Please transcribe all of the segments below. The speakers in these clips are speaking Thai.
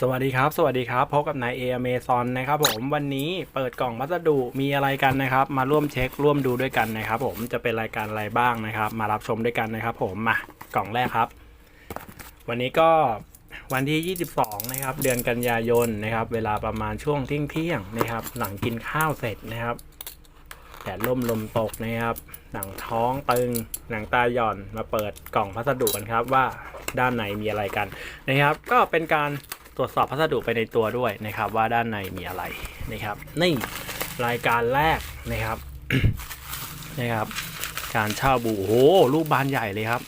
สวัสดีครับ สวัสดีครับพบกับนายเอเมซอนนะครับผมวันนี้เปิดกล่องพัสดุมีอะไรกันนะครับ มาร่วมเช็คร่วมดูด้วยกันนะครับ ผมจะเป็นรายการอะไรบ้างนะครับ มารับชมด้วยกันนะครับ ผมมากล่องแรกครับ วันนี้ก็วันที่ 22 นะครับ เดือนกันยายนนะครับ เวลาประมาณช่วงเที่ยงเที่ยงนะครับ หลังกินข้าวเสร็จนะครับแดดร่มลมตกนะครับหนังท้องตึงหนังตาหย่อนมาเปิดกล่องพัสดุกันครับ ว่าด้านในมีอะไรกันนะครับ ก็เป็นการ ตรวจสอบพัสดุไปในตัวด้วยนะครับ ว่าด้านในมีอะไรนะครับนี่รายการแรกนะครับนะครับ การเช่าบูโอ้โหรูปบานใหญ่เลยครับ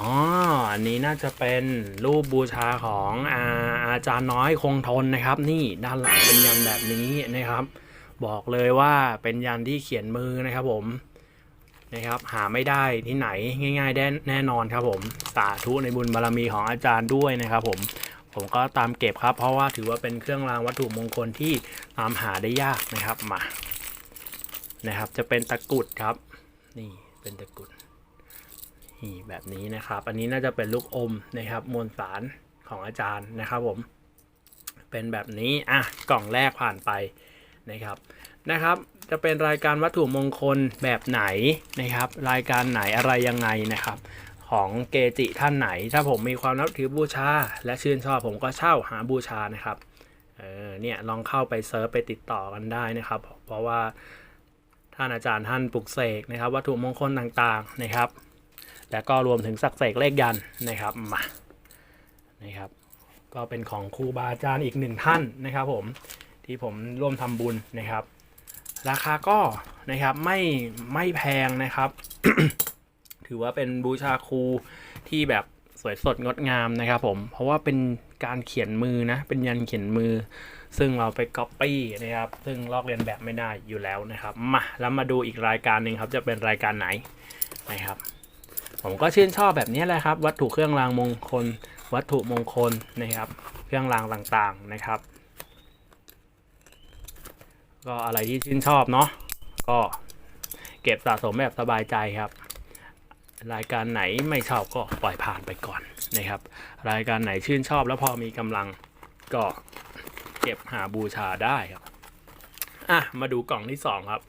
อ๋ออันนี้น่าจะเป็นรูปบูชาของอาอาจารย์น้อยคงทนนะครับ นี่ด้านหลังเป็นยันแบบนี้นะครับ บอกเลยว่าเป็นยันที่เขียนมือนะครับผมนะครับหาไม่ได้ที่ไหนง่าย ๆ แน่นอนครับผม สาธุในบุญบารมีของอาจารย์ด้วยนะครับผม ผมก็ตามเก็บครับ เพราะว่าถือว่าเป็นเครื่องรางวัตถุมงคลที่ตามหาได้ยากนะครับมานะครับ จะเป็นตะกุดครับ นี่เป็นตะกุดนี่แบบนี้นะครับ อันนี้น่าจะเป็นลูกอมนะครับมวลสารของอาจารย์นะครับผม เป็นแบบนี้อะกล่องแรกผ่านไปนะครับนะครับ จะเป็นรายการวัตถุมงคลแบบไหนนะครับ รายการไหนอะไรยังไงนะครับ ของเกจิท่านไหน ถ้าผมมีความนับถือบูชา และชื่นชอบผมก็เช่าหาบูชานะครับเออเนี่ยลองเข้าไปเซิร์ชไปติดต่อกันได้นะครับ เพราะว่าท่านอาจารย์ท่านปลุกเสกนะครับ วัตถุมงคลต่างๆนะครับ และก็รวมถึงสักเสกเลขยันนะครับมานะครับ ก็เป็นของครูบาอาจารย์อีกหนึ่งท่านนะครับ ผมที่ผมร่วมทำบุญนะครับ ราคาก็นะครับไม่ไม่แพงนะครับ ถือว่าเป็นบูชาครูที่แบบสวยสดงดงามนะครับผม เพราะว่าเป็นการเขียนมือนะ เป็นยันเขียนมือ ซึ่งเราไปก๊อปปี้นะครับ ซึ่งลอกเลียนแบบไม่ได้อยู่แล้วนะครับ มาแล้วมาดูอีกรายการหนึ่งครับ จะเป็นรายการไหนนะครับ ผมก็ชื่นชอบแบบนี้แหละครับ วัตถุเครื่องรางมงคล วัตถุมงคลนะครับ เครื่องรางต่างๆนะครับ ก็อะไรที่ชื่นชอบเนาะ ก็เก็บสะสมแบบสบายใจครับ รายการไหนไม่ชอบก็ปล่อยผ่านไปก่อนนะครับ รายการไหนชื่นชอบแล้วพอมีกำลังก็เก็บหาบูชาได้ครับอะมาดูกล่องที่สองครับ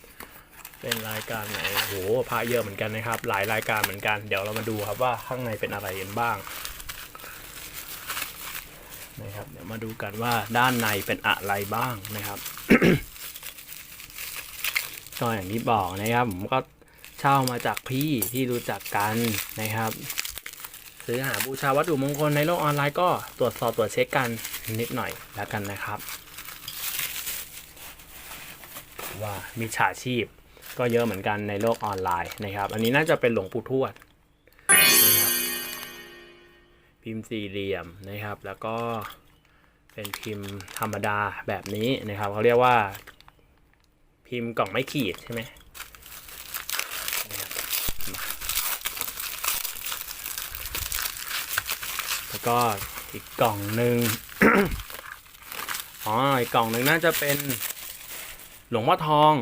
เป็นรายการไหนโอ้โหพาเยอะเหมือนกันนะครับ หลายรายการเหมือนกัน เดี๋ยวเรามาดูครับว่าข้างในเป็นอะไรกันบ้างนะครับเดี๋ยวมาดูกันว่าด้านในเป็นอะไรบ้างนะครับก็อย่างที่บอกนะครับ ผมก็ เช่ามาจากพี่ที่รู้จักกันนะครับ ซื้อหาบูชาวัตถุมงคลในโลกออนไลน์ก็ตรวจสอบตรวจเช็คกันนิดหน่อยแล้วกันนะครับ ว่ามิจฉาชีพก็เยอะเหมือนกันในโลกออนไลน์นะครับ อันนี้น่าจะเป็นหลวงปู่ทวดนะครับพิมพ์สี่เหลี่ยมนะครับ แล้วก็เป็นพิมพ์ธรรมดาแบบนี้นะครับเขาเรียกว่า พิมพ์กล่องไม่ขีดใช่ไหม แล้วก็อีกกล่องหนึ่งอ๋ออีกกล่องหนึ่งน่าจะเป็นหลวงพ่อทอง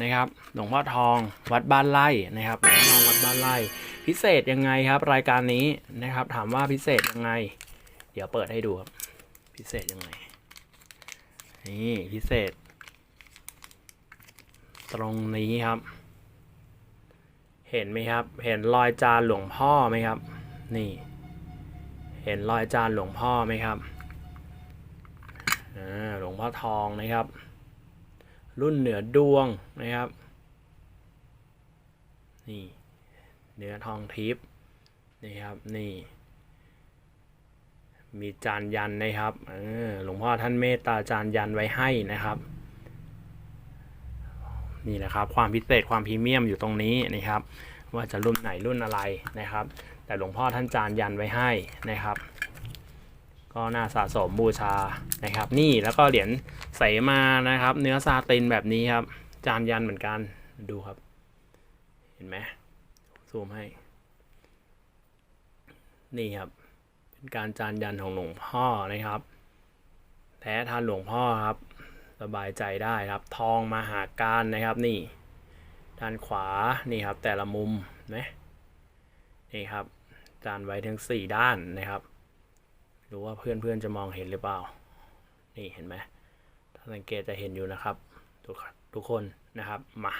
นะครับ หลวงพ่อทองวัดบ้านไร่นะครับหลวงพ่อทองวัดบ้านไร่พิเศษยังไงครับ รายการนี้นะครับ ถามว่าพิเศษยังไง เดี๋ยวเปิดให้ดูครับ พิเศษยังไง นี่พิเศษ ตรงนี้ครับ เห็นไหมครับ เห็นรอยจานหลวงพ่อไหมครับ นี่ เห็นรอยจานหลวงพ่อไหมครับหลวงพ่อทองนะครับ รุ่นเหนือดวงนะครับ นี่เนื้อทองทิพย์นี่ครับนี่ มีจานยันนะครับเออหลวงพ่อท่านเมตตาจานยันไว้ให้นะครับ นี่แหละครับความพิเศษความพรีเมียมอยู่ตรงนี้นะครับ ว่าจะรุ่นไหนรุ่นอะไรนะครับ แต่หลวงพ่อท่านจานยันไว้ให้นะครับ ก็น่าสะสมบูชานะครับ นี่แล้วก็เหรียญใสมานะครับ เนื้อซาตินแบบนี้ครับ จานยันเหมือนกันดูครับ เห็นไหมซูมให้ นี่ครับ เป็นการจานยันของหลวงพ่อนะครับ แท้ทานหลวงพ่อครับ สบายใจได้ครับ ทองมาหาการนะครับนี่ ด้านขวานี่ครับ แต่ละมุมนไหมนี่ครับจานไว้ทั้งสี่ด้านนะครับรู้ว่าเพื่อนๆจะมองเห็นหรือเปล่า นี่เห็นไหมถ้าสังเกตจะเห็นอยู่นะครับ ทุกทุกคนนะครับมา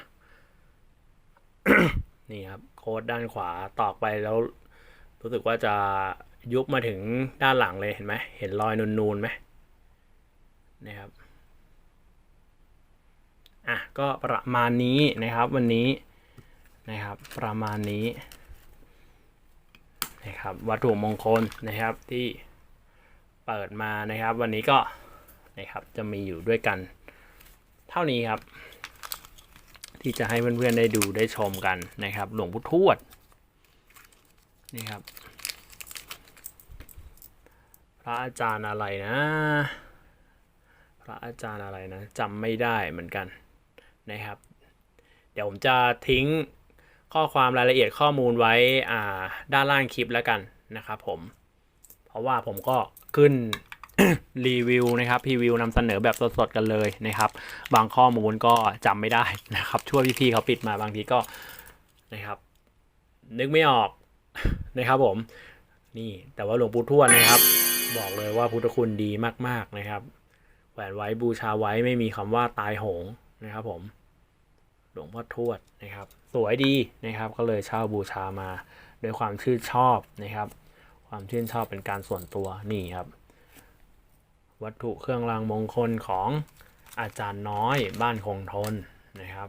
นี่ครับโค้ดด้านขวาตอกไปแล้ว รู้สึกว่าจะยุบมาถึงด้านหลังเลยเห็นไหมเห็นรอยนูนๆไหมนะครับ อะก็ประมาณนี้นะครับวันนี้นะครับประมาณนี้นะครับวัตถุมงคลนะครับที่เปิดมานะครับ วันนี้ก็นะครับจะมีอยู่ด้วยกัน เท่านี้ครับ ที่จะให้เพื่อนๆได้ดูได้ชมกันนะครับ หลวงพุทวดนี่ครับพระอาจารย์อะไรนะ พระอาจารย์อะไรนะจำไม่ได้เหมือนกัน นะครับ เดี๋ยวผมจะทิ้งข้อความรายละเอียดข้อมูลไว้ด้านล่างคลิปแล้วกันนะครับผม เพราะว่าผมก็ขึ้นรีวิวนะครับพรีวิวนำเสนอแบบสดๆกันเลยนะครับ บางข้อมูลก็จำไม่ได้นะครับ ช่วยพี่ๆเขาปิดมาบางทีก็นะครับ นึกไม่ออกนะครับผม นี่แต่ว่าหลวงปู่ทวดนะครับ บอกเลยว่าพุทธคุณดีมากๆนะครับแหวนไว้บูชาไว้ไม่มีคำว่าตายโหง นะครับผมหลวงพ่อทวดนะครับ สวยดีนะครับ ก็เลยเช่าบูชามาด้วยความชื่นชอบนะครับ ความชื่นชอบเป็นการส่วนตัวนี่ครับ วัตถุเครื่องรางมงคลของอาจารย์น้อยบ้านคงทนนะครับ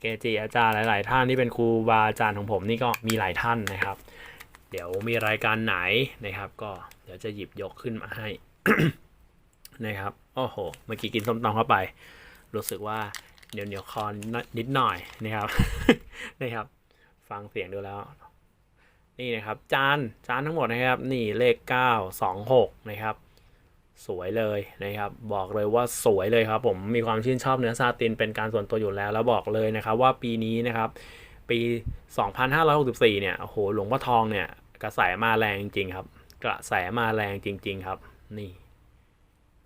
เกจิอาจารย์หลาย ๆ ท่านที่เป็นครูบาอาจารย์ของผมนี่ก็มีหลายท่านนะครับ เดี๋ยวมีรายการไหนนะครับ ก็เดี๋ยวจะหยิบยกขึ้นมาให้นะครับโอ้โห เมื่อกี้กินส้มตำเข้าไป รู้สึกว่าเดี๋ยวเหนียวคอนิดหน่อยนะครับนะครับ ฟังเสียงดูแล้ว นี่นะครับ จานจานทั้งหมดนะครับ นี่เลข 9 2 6 นะครับ สวยเลยนะครับ บอกเลยว่าสวยเลยครับ ผมมีความชื่นชอบเนื้อซาตินเป็นการส่วนตัวอยู่แล้ว แล้วบอกเลยนะครับ ว่าปีนี้นะครับ ปี 2564 เนี่ยโอ้โหหลวงพ่อทองเนี่ยกระแสมาแรงจริงๆครับ กระแสมาแรงจริง ๆ ครับ นี่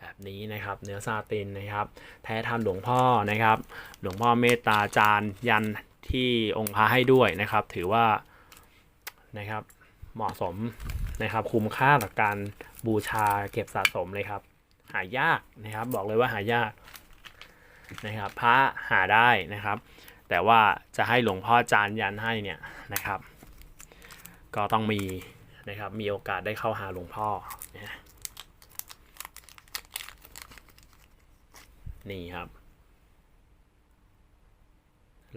แบบนี้นะครับเนื้อซาตินนะครับ แท้ทันหลวงพ่อนะครับ หลวงพ่อเมตตาจารย์ยันที่องค์พระให้ด้วยนะครับ ถือว่านะครับเหมาะสมนะครับ คุ้มค่าต่อการบูชาเก็บสะสมเลยครับ หายากนะครับ บอกเลยว่าหายากนะครับ พระหาได้นะครับ แต่ว่าจะให้หลวงพ่อจานยันให้เนี่ยนะครับ ก็ต้องมีนะครับมีโอกาสได้เข้าหาหลวงพ่อนะ นี่ครับ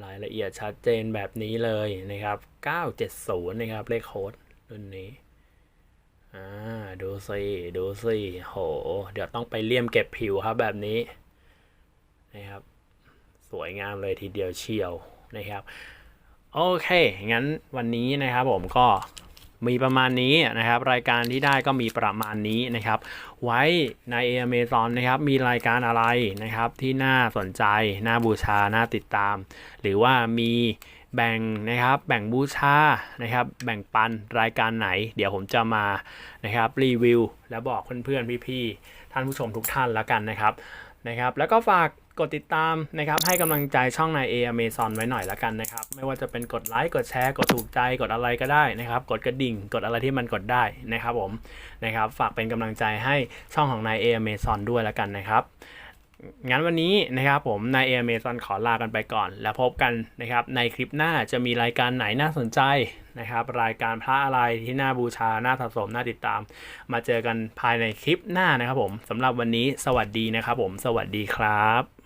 รายละเอียดชัดเจนแบบนี้เลยนะครับ 970 นะครับ เลขโค้ดรุ่นนี้อ่าดูสิดูสิโห เดี๋ยวต้องไปเลี่ยมเก็บผิวครับแบบนี้นะครับ สวยงามเลยทีเดียวเชียวนะครับ โอเค งั้นวันนี้นะครับผมก็ มีประมาณนี้นะครับ รายการที่ได้ก็มีประมาณนี้นะครับ ไว้ใน Amazon นะครับ มีรายการอะไรนะครับ ที่น่าสนใจ น่าบูชา น่าติดตาม หรือว่ามีแบ่งนะครับ แบ่งบูชานะครับ แบ่งปันรายการไหน เดี๋ยวผมจะมานะครับรีวิว แล้วบอกเพื่อนๆพี่ๆท่านผู้ชมทุกท่านแล้วกันนะครับนะครับ แล้วก็ฝาก กดติดตามนะครับให้กำลังใจช่องนายเอเมซอนไว้หน่อยละกันนะครับ ไม่ว่าจะเป็นกดไลค์กดแชร์กดถูกใจกดอะไรก็ได้นะครับ กดกระดิ่งกดอะไรที่มันกดได้นะครับผมนะครับ ฝากเป็นกำลังใจให้ช่องของนายเอเมซอนด้วยละกันนะครับงั้นวันนี้นะครับผมนายเอเมซอนขอลากันไปก่อน แล้วพบกันนะครับในคลิปหน้าจะมีรายการไหนน่าสนใจนะครับ รายการพระอะไรที่น่าบูชา น่าสะสม น่าติดตาม มาเจอกันภายในคลิปหน้านะครับผมสำหรับวันนี้สวัสดีนะครับผม สวัสดีครับ